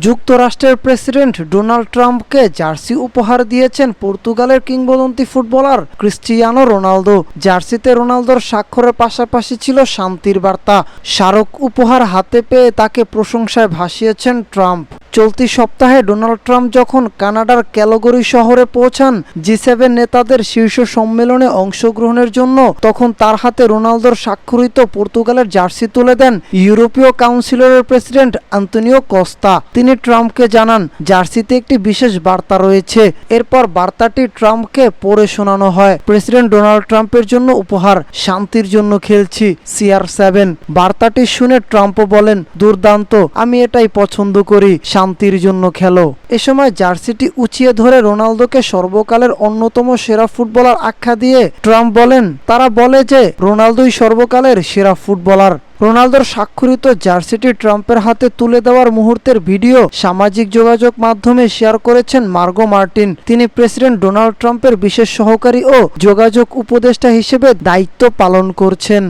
যুক্তরাষ্ট্রের president Donald ট্রাম্পকে jersey উপহার দিয়েছেন পর্তুগালের কিংবদন্তি ফুটবলার ক্রিস্টিয়ানো রোনালদো। জার্সিতে রোনালদোর স্বাক্ষরের পাশাপাশি ছিল শান্তির বার্তা। স্মারক উপহার হাতে পেয়ে তাকে প্রশংসায় ভাসিয়েছেন ট্রাম্প। চলতি সপ্তাহে ডোনাল্ড ট্রাম্প যখন কানাডার ক্যালোগরি শহরে পৌঁছান, জি সেভেন নেতাদের শীর্ষ সম্মেলনে অংশগ্রহণের জন্য, তখন তার হাতে রোনালদোর স্বাক্ষরিত পর্তুগালের জার্সি তুলে দেন ইউরোপীয় কাউন্সিলরের প্রেসিডেন্ট আন্তনিও কস্তা। তিনি ট্রাম্পকে জানান, জার্সিতে একটি বিশেষ বার্তা রয়েছে। এরপর বার্তাটি ট্রাম্পকে পড়ে শোনানো হয়। প্রেসিডেন্ট ডোনাল্ড ট্রাম্পের জন্য উপহার, শান্তির জন্য খেলছি সিআর সেভেন। বার্তাটি শুনে ট্রাম্পও বলেন, দুর্দান্ত, আমি এটাই পছন্দ করি। শান্তির জন্য খেলো। এ সময় জার্সিটি উঁচিয়ে ধরে রোনালদোকে সর্বকালের অন্যতম সেরা ফুটবলার আখ্যা দিয়ে ট্রাম্প বলেন, তারা বলে যে রোনালদোই সর্বকালের সেরা ফুটবলার। রোনালদোর স্বাক্ষরিত জার্সিটি ট্রাম্পের হাতে তুলে দেওয়ার মুহূর্তের ভিডিও সামাজিক যোগাযোগ মাধ্যমে শেয়ার করেছেন মার্গো মার্টিন। তিনি প্রেসিডেন্ট ডোনাল্ড ট্রাম্পের বিশেষ সহকারী ও যোগাযোগ উপদেষ্টা হিসেবে দায়িত্ব পালন করছেন।